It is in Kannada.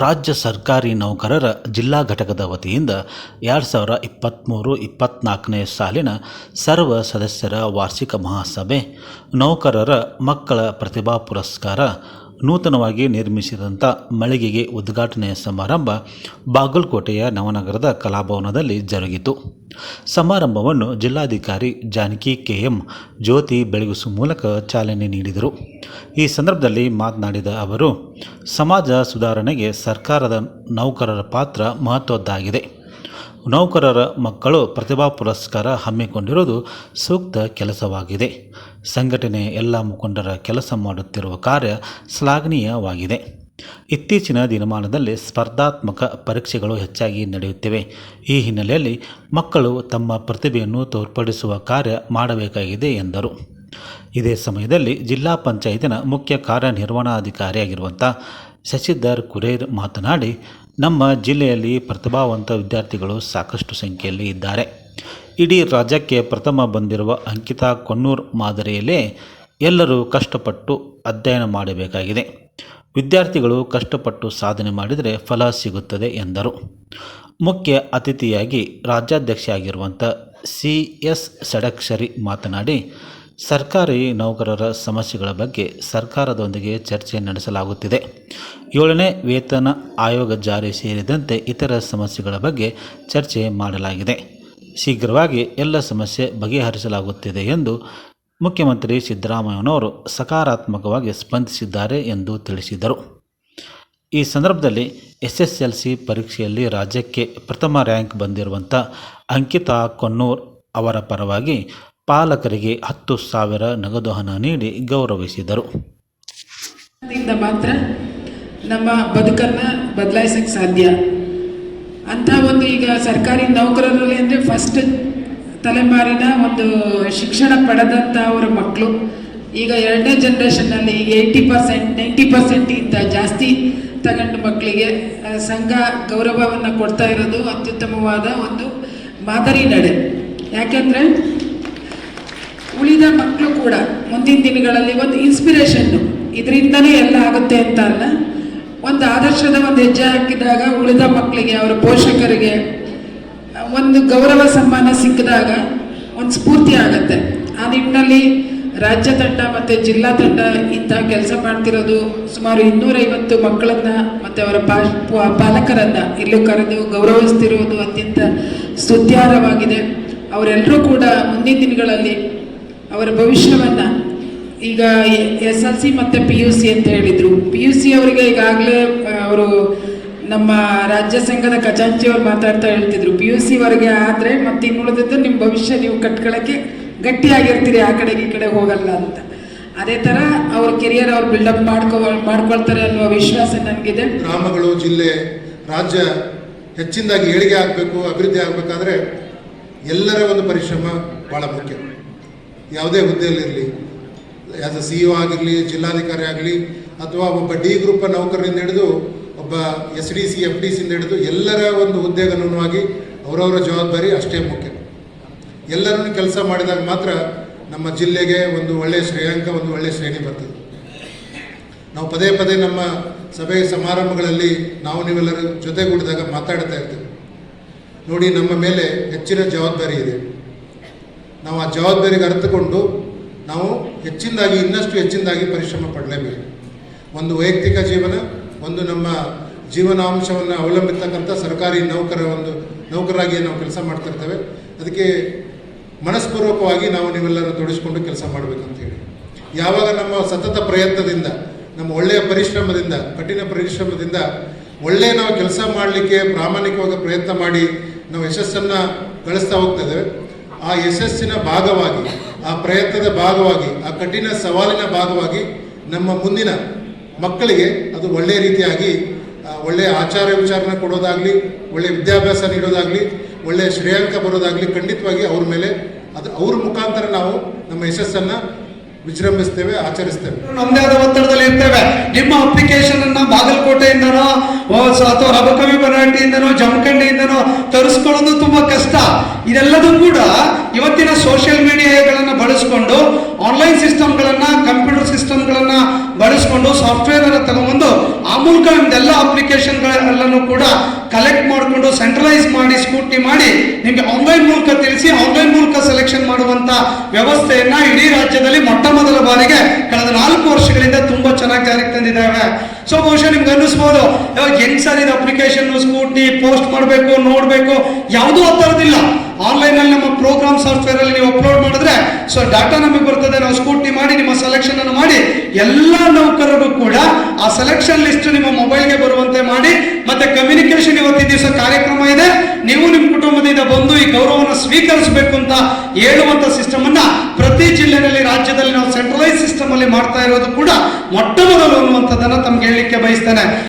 ರಾಜ್ಯ ಸರ್ಕಾರಿ ನೌಕರರ ಜಿಲ್ಲಾ ಘಟಕದ ವತಿಯಿಂದ ಎರಡು ಸಾವಿರ ಇಪ್ಪತ್ತ್ಮೂರು ಇಪ್ಪತ್ತ್ನಾಲ್ಕನೇ ಸಾಲಿನ ಸರ್ವ ಸದಸ್ಯರ ವಾರ್ಷಿಕ ಮಹಾಸಭೆ, ನೌಕರರ ಮಕ್ಕಳ ಪ್ರತಿಭಾ ಪುರಸ್ಕಾರ ನೂತನವಾಗಿ ನಿರ್ಮಿಸಿದಂಥ ಮಳಿಗೆಗೆ ಉದ್ಘಾಟನೆಯ ಸಮಾರಂಭ ಬಾಗಲಕೋಟೆಯ ನವನಗರದ ಕಲಾಭವನದಲ್ಲಿ ಜರುಗಿತು. ಸಮಾರಂಭವನ್ನು ಜಿಲ್ಲಾಧಿಕಾರಿ ಜಾನಕಿ ಕೆಎಂ ಜ್ಯೋತಿ ಬೆಳಗಿಸುವ ಮೂಲಕ ಚಾಲನೆ ನೀಡಿದರು. ಈ ಸಂದರ್ಭದಲ್ಲಿ ಮಾತನಾಡಿದ ಅವರು, ಸಮಾಜ ಸುಧಾರಣೆಗೆ ಸರ್ಕಾರದ ನೌಕರರ ಪಾತ್ರ ಮಹತ್ವದ್ದಾಗಿದೆ. ನೌಕರರ ಮಕ್ಕಳು ಪ್ರತಿಭಾ ಪುರಸ್ಕಾರ ಹಮ್ಮಿಕೊಂಡಿರುವುದು ಸೂಕ್ತ ಕೆಲಸವಾಗಿದೆ. ಸಂಘಟನೆ ಎಲ್ಲ ಮುಖಂಡರ ಕೆಲಸ ಮಾಡುತ್ತಿರುವ ಕಾರ್ಯ ಶ್ಲಾಘನೀಯವಾಗಿದೆ. ಇತ್ತೀಚಿನ ದಿನಮಾನದಲ್ಲಿ ಸ್ಪರ್ಧಾತ್ಮಕ ಪರೀಕ್ಷೆಗಳು ಹೆಚ್ಚಾಗಿ ನಡೆಯುತ್ತಿವೆ. ಈ ಹಿನ್ನೆಲೆಯಲ್ಲಿ ಮಕ್ಕಳು ತಮ್ಮ ಪ್ರತಿಭೆಯನ್ನು ತೋರ್ಪಡಿಸುವ ಕಾರ್ಯ ಮಾಡಬೇಕಾಗಿದೆ ಎಂದರು. ಇದೇ ಸಮಯದಲ್ಲಿ ಜಿಲ್ಲಾ ಪಂಚಾಯತಿನ ಮುಖ್ಯ ಕಾರ್ಯನಿರ್ವಹಣಾಧಿಕಾರಿಯಾಗಿರುವಂಥ ಶಶಿಧರ್ ಕುರೇರ್ ಮಾತನಾಡಿ ನಮ್ಮ ಜಿಲ್ಲೆಯಲ್ಲಿ ಪ್ರತಿಭಾವಂತ ವಿದ್ಯಾರ್ಥಿಗಳು ಸಾಕಷ್ಟು ಸಂಖ್ಯೆಯಲ್ಲಿ ಇದ್ದಾರೆ. ಇಡೀ ರಾಜ್ಯಕ್ಕೆ ಪ್ರಥಮ ಬಂದಿರುವ ಅಂಕಿತಾ ಕೊಣ್ಣೂರ್ ಮಾದರಿಯಲ್ಲೇ ಎಲ್ಲರೂ ಕಷ್ಟಪಟ್ಟು ಅಧ್ಯಯನ ಮಾಡಬೇಕಾಗಿದೆ. ವಿದ್ಯಾರ್ಥಿಗಳು ಕಷ್ಟಪಟ್ಟು ಸಾಧನೆ ಮಾಡಿದರೆ ಫಲ ಸಿಗುತ್ತದೆ ಎಂದರು. ಮುಖ್ಯ ಅತಿಥಿಯಾಗಿ ರಾಜ್ಯಾಧ್ಯಕ್ಷೆಯಾಗಿರುವಂಥ ಸಿ ಎಸ್ ಸಡಕ್ಷರಿ ಮಾತನಾಡಿ ಸರ್ಕಾರಿ ನೌಕರರ ಸಮಸ್ಯೆಗಳ ಬಗ್ಗೆ ಸರ್ಕಾರದೊಂದಿಗೆ ಚರ್ಚೆ ನಡೆಸಲಾಗುತ್ತಿದೆ. ಏಳನೇ ವೇತನ ಆಯೋಗ ಜಾರಿ ಸೇರಿದಂತೆ ಇತರ ಸಮಸ್ಯೆಗಳ ಬಗ್ಗೆ ಚರ್ಚೆ ಮಾಡಲಾಗಿದೆ. ಶೀಘ್ರವಾಗಿ ಎಲ್ಲ ಸಮಸ್ಯೆ ಬಗೆಹರಿಸಲಾಗುತ್ತಿದೆ ಎಂದು ಮುಖ್ಯಮಂತ್ರಿ ಸಿದ್ದರಾಮಯ್ಯನವರು ಸಕಾರಾತ್ಮಕವಾಗಿ ಸ್ಪಂದಿಸಿದ್ದಾರೆ ಎಂದು ತಿಳಿಸಿದರು. ಈ ಸಂದರ್ಭದಲ್ಲಿ ಎಸ್ ಎಸ್ ಎಲ್ ಸಿ ಪರೀಕ್ಷೆಯಲ್ಲಿ ರಾಜ್ಯಕ್ಕೆ ಪ್ರಥಮ ರ್ಯಾಂಕ್ ಬಂದಿರುವಂಥ ಅಂಕಿತಾ ಕೊನ್ನೂರ್ ಅವರ ಪರವಾಗಿ ಪಾಲಕರಿಗೆ ಹತ್ತು ಸಾವಿರ ನಗದು ಹಣ ನೀಡಿ ಗೌರವಿಸಿದರು. ಮಾತ್ರ ನಮ್ಮ ಬದುಕನ್ನು ಬದಲಾಯಿಸಕ್ಕೆ ಸಾಧ್ಯ. ಅಂತ ಒಂದು ಈಗ ಸರ್ಕಾರಿ ನೌಕರರಲ್ಲಿ ಅಂದರೆ ಫಸ್ಟ್ ತಲೆಮಾರಿನ ಒಂದು ಶಿಕ್ಷಣ ಪಡೆದಂಥ ಅವರ ಮಕ್ಕಳು ಈಗ ಎರಡನೇ ಜನ್ರೇಷನ್ನಲ್ಲಿ ಏಯ್ಟಿ ಪರ್ಸೆಂಟ್ ನೈಂಟಿ ಇಂತ ಜಾಸ್ತಿ ತಗೊಂಡ ಮಕ್ಕಳಿಗೆ ಸಂಘ ಗೌರವವನ್ನು ಕೊಡ್ತಾ ಇರೋದು ಅತ್ಯುತ್ತಮವಾದ ಒಂದು ಮಾದರಿ ನಡೆ. ಯಾಕೆಂದರೆ ಉಳಿದ ಮಕ್ಕಳು ಕೂಡ ಮುಂದಿನ ದಿನಗಳಲ್ಲಿ ಒಂದು ಇನ್ಸ್ಪಿರೇಷನ್ನು ಇದರಿಂದನೇ ಎಲ್ಲ ಆಗುತ್ತೆ ಅಂತ ಅಲ್ಲ ಒಂದು ಆದರ್ಶದ ಒಂದು ಹೆಜ್ಜೆ ಹಾಕಿದಾಗ ಉಳಿದ ಮಕ್ಕಳಿಗೆ ಅವರ ಪೋಷಕರಿಗೆ, ಒಂದು ಗೌರವ ಸನ್ಮಾನ ಸಿಕ್ಕಿದಾಗ ಒಂದು ಸ್ಫೂರ್ತಿ ಆಗುತ್ತೆ. ಆ ನಿಟ್ಟಿನಲ್ಲಿ ರಾಜ್ಯ ತಂಡ ಮತ್ತು ಜಿಲ್ಲಾ ತಂಡ ಇಂಥ ಕೆಲಸ ಮಾಡ್ತಿರೋದು ಸುಮಾರು ಇನ್ನೂರೈವತ್ತು ಮಕ್ಕಳನ್ನ ಮತ್ತು ಅವರ ಪಾಲಕರನ್ನ ಇಲ್ಲೂ ಕರೆದು ಗೌರವಿಸ್ತಿರುವುದು ಅತ್ಯಂತ ಸ್ತುತ್ಯಾರ್ಹವಾಗಿದೆ. ಅವರೆಲ್ಲರೂ ಕೂಡ ಮುಂದಿನ ದಿನಗಳಲ್ಲಿ ಅವರ ಭವಿಷ್ಯವನ್ನು ಈಗ ಎಸ್ ಎಲ್ ಸಿ ಮತ್ತು ಪಿ ಯು ಸಿ ಅಂತ ಹೇಳಿದರು. ಪಿ ಯು ಸಿ ಅವರಿಗೆ ಈಗಾಗಲೇ ಅವರು ನಮ್ಮ ರಾಜ್ಯ ಸಂಘದ ಖಜಾಂಚಿ ಅವರು ಮಾತಾಡ್ತಾ ಹೇಳ್ತಿದ್ರು. ಪಿ ಯು ಸಿವರೆಗೆ ಆದರೆ ಮತ್ತೆ ಇನ್ನುಳಿದದ್ದು ನಿಮ್ಮ ಭವಿಷ್ಯ ನೀವು ಕಟ್ಕೊಳ್ಳೋಕ್ಕೆ ಗಟ್ಟಿಯಾಗಿರ್ತೀರಿ, ಆ ಕಡೆಗೆ ಈ ಕಡೆ ಹೋಗಲ್ಲ ಅಂತ. ಅದೇ ಥರ ಅವ್ರ ಕೆರಿಯರ್ ಅವ್ರು ಬಿಲ್ಡಪ್ ಮಾಡ್ಕೊ, ಮಾಡ್ಕೊಳ್ತಾರೆ ಅನ್ನುವ ವಿಶ್ವಾಸ ನನಗಿದೆ. ಗ್ರಾಮಗಳು, ಜಿಲ್ಲೆ, ರಾಜ್ಯ ಹೆಚ್ಚಿನದಾಗಿ ಏಳಿಗೆ ಆಗಬೇಕು, ಅಭಿವೃದ್ಧಿ ಆಗಬೇಕಾದ್ರೆ ಎಲ್ಲರ ಒಂದು ಪರಿಶ್ರಮ ಭಾಳ ಮುಖ್ಯ. ಯಾವುದೇ ಹುದ್ದೆಯಲ್ಲಿರಲಿ ಅ ಸಿ ಇ ಆಗಿರಲಿ, ಜಿಲ್ಲಾಧಿಕಾರಿ ಆಗಲಿ, ಅಥವಾ ಒಬ್ಬ ಡಿ ಗ್ರೂಪ್ ನೌಕರರಿಂದ ಹಿಡಿದು ಒಬ್ಬ S D C F D ಸಿಯಿಂದ ಹಿಡಿದು ಎಲ್ಲರ ಒಂದು ಹುದ್ದೆಗೆ ಅನುಗುಣವಾಗಿ ಅವರವರ ಜವಾಬ್ದಾರಿ ಅಷ್ಟೇ ಮುಖ್ಯ. ಎಲ್ಲರನ್ನು ಕೆಲಸ ಮಾಡಿದಾಗ ಮಾತ್ರ ನಮ್ಮ ಜಿಲ್ಲೆಗೆ ಒಂದು ಒಳ್ಳೆಯ ಶ್ರೇಯಾಂಕ, ಒಂದು ಒಳ್ಳೆಯ ಶ್ರೇಣಿ ಬರ್ತದೆ. ನಾವು ಪದೇ ಪದೇ ನಮ್ಮ ಸಭೆ ಸಮಾರಂಭಗಳಲ್ಲಿ ನಾವು ನೀವೆಲ್ಲರೂ ಜೊತೆಗೂಡಿದಾಗ ಮಾತಾಡ್ತಾ ಇರ್ತೇವೆ. ನೋಡಿ, ನಮ್ಮ ಮೇಲೆ ಹೆಚ್ಚಿನ ಜವಾಬ್ದಾರಿ ಇದೆ. ನಾವು ಆ ಜವಾಬ್ದಾರಿಗೆ ಅರ್ಥಕೊಂಡು ನಾವು ಹೆಚ್ಚಿನದಾಗಿ, ಇನ್ನಷ್ಟು ಹೆಚ್ಚಿನದಾಗಿ ಪರಿಶ್ರಮ ಪಡಲೇಬೇಕು. ಒಂದು ವೈಯಕ್ತಿಕ ಜೀವನ, ಒಂದು ನಮ್ಮ ಜೀವನಾಂಶವನ್ನು ಅವಲಂಬಿತಕ್ಕಂಥ ಸರ್ಕಾರಿ ನೌಕರ ಒಂದು ನೌಕರಾಗಿ ನಾವು ಕೆಲಸ ಮಾಡ್ತಿರ್ತೇವೆ. ಅದಕ್ಕೆ ಮನಸ್ಪೂರ್ವಕವಾಗಿ ನಾವು ನೀವೆಲ್ಲರೂ ತೊಡಗಿಸ್ಕೊಂಡು ಕೆಲಸ ಮಾಡಬೇಕಂತೇಳಿ. ಯಾವಾಗ ನಮ್ಮ ಸತತ ಪ್ರಯತ್ನದಿಂದ, ನಮ್ಮ ಒಳ್ಳೆಯ ಪರಿಶ್ರಮದಿಂದ, ಕಠಿಣ ಪರಿಶ್ರಮದಿಂದ ಒಳ್ಳೆಯ ನಾವು ಕೆಲಸ ಮಾಡಲಿಕ್ಕೆ ಪ್ರಾಮಾಣಿಕವಾಗಿ ಪ್ರಯತ್ನ ಮಾಡಿ ನಾವು ಯಶಸ್ಸನ್ನು ಗಳಿಸ್ತಾ ಹೋಗ್ತೇವೆ ಆ ಯಶಸ್ಸಿನ ಭಾಗವಾಗಿ, ಆ ಪ್ರಯತ್ನದ ಭಾಗವಾಗಿ, ಆ ಕಠಿಣ ಸವಾಲಿನ ಭಾಗವಾಗಿ ನಮ್ಮ ಮುಂದಿನ ಮಕ್ಕಳಿಗೆ ಅದು ಒಳ್ಳೆಯ ರೀತಿಯಾಗಿ ಒಳ್ಳೆಯ ಆಚಾರ ವಿಚಾರನ ಕೊಡೋದಾಗಲಿ ಒಳ್ಳೆಯ ವಿದ್ಯಾಭ್ಯಾಸ ನೀಡೋದಾಗಲಿ ಒಳ್ಳೆಯ ಶ್ರೇಯಾಂಕ ಬರೋದಾಗಲಿ ಖಂಡಿತವಾಗಿ ಅವ್ರ ಮೇಲೆ ಅದು ಅವ್ರ ಮುಖಾಂತರ ನಾವು ನಮ್ಮ ಯಶಸ್ಸನ್ನು ವಿಜೃಂಭಿಸ್ತೇವೆ, ಆಚರಿಸ್ತೇವೆ. ನಮ್ಮದೇ ಆದ ಒತ್ತಡದಲ್ಲಿ ಇರ್ತೇವೆ. ನಿಮ್ಮ ಅಪ್ಲಿಕೇಶನ್ ಅನ್ನ ಬಾಗಲಕೋಟೆಯಿಂದನೋ ಅಥವಾ ರಬಕವಿ ಬರಾಟಿಯಿಂದನೋ ಜಮಖಂಡಿಯಿಂದನೋ ಕಷ್ಟ ಇದೆಲ್ಲದೂ ಕೂಡ ಇವತ್ತಿನ ಸೋಷಿಯಲ್ ಮೀಡಿಯಾಗಳನ್ನು ಬಳಸ್ಕೊಂಡು ಆನ್ಲೈನ್ ಸಿಸ್ಟಮ್ಗಳನ್ನು ಕಂಪ್ಯೂಟರ್ ಸಿಸ್ಟಮ್ಗಳನ್ನು ಬಳಸ್ಕೊಂಡು ಸಾಫ್ಟ್ವೇರ್ ಅನ್ನು ತಗೊಂಡ್ಬಂದು ಆ ಮೂಲಕ ನಿಮ್ದೆಲ್ಲ ಅಪ್ಲಿಕೇಶನ್ಗಳೆಲ್ಲನೂ ಕೂಡ ಕಲೆಕ್ಟ್ ಮಾಡಿಕೊಂಡು ಸೆಂಟ್ರಲೈಸ್ ಮಾಡಿ ಸ್ಕೂಟಿ ಮಾಡಿ ನಿಮಗೆ ಆನ್ಲೈನ್ ಮೂಲಕ ತಿಳಿಸಿ ಆನ್ಲೈನ್ ಮೂಲಕ ಸೆಲೆಕ್ಷನ್ ಮಾಡುವಂತ ವ್ಯವಸ್ಥೆಯನ್ನ ಇಡೀ ರಾಜ್ಯದಲ್ಲಿ ಮೊಟ್ಟ ಮೊದಲ ಬಾರಿಗೆ ಕಳೆದ ನಾಲ್ಕು ತಂದಿದ್ದಾವೆ ಸೊ ಬಹುಶಃ ನಿಮ್ಗೆ ಅನ್ನಿಸ್ಬೋದು ಹೆಂಗ್ ಸರ್ ಇದು ಅಪ್ಲಿಕೇಶನ್ ಸ್ಕೂಟಿ ಪೋಸ್ಟ್ ಮಾಡಬೇಕು, ನೋಡಬೇಕು, ಯಾವುದೂ ಆ ಥರದಿಲ್ಲ ಆನ್ಲೈನ್ ಅಲ್ಲಿ ನಮ್ಮ ಪ್ರೋಗ್ರಾಮ್ ಸಾಫ್ಟ್ವೇರ್ ಅಲ್ಲಿ ನೀವು ಅಪ್ಲೋಡ್ ಮಾಡಿದ್ರೆ ಸೊ ಡಾಟಾ ನಮಗೆ ಬರ್ತದೆ, ನಾವು ಸ್ಕೂಟಿ ಮಾಡಿ, ನಿಮ್ಮ ಸೆಲೆಕ್ಷನ್ ಅನ್ನು ಮಾಡಿ, ಎಲ್ಲ ನೌಕರರು ಕೂಡ ಆ ಸೆಲೆಕ್ಷನ್ ಲಿಸ್ಟ್ ನಿಮ್ಮ ಮೊಬೈಲ್ಗೆ ಬರುವಂತೆ ಮಾಡಿ, ಮತ್ತೆ ಕಮ್ಯುನಿಕೇಶನ್ ಇವತ್ತಿನ ದಿವಸ ಕಾರ್ಯಕ್ರಮ ಇದೆ. ನೀವು ನಿಮ್ಮ ಕುಟುಂಬದಿಂದ ಬಂದು ಈ ಗೌರವವನ್ನು ಸ್ವೀಕರಿಸಬೇಕು ಅಂತ ಹೇಳುವಂತ ಸಿಸ್ಟಮ್ ಅನ್ನ ಪ್ರತಿ ಜಿಲ್ಲೆಯಲ್ಲಿ ರಾಜ್ಯದಲ್ಲಿ ನಾವು ಸೆಂಟ್ರಲೈಸ್ ಸಿಸ್ಟಮ್ ಅಲ್ಲಿ ಮಾಡ್ತಾ ಇರೋದು ಕೂಡ ಮೊಟ್ಟ ಮೊದಲು ಅನ್ನುವಂಥದ್ದನ್ನ ತಮ್ಗೆ ಹೇಳಲಿಕ್ಕೆ ಬಯಸ್ತೇನೆ.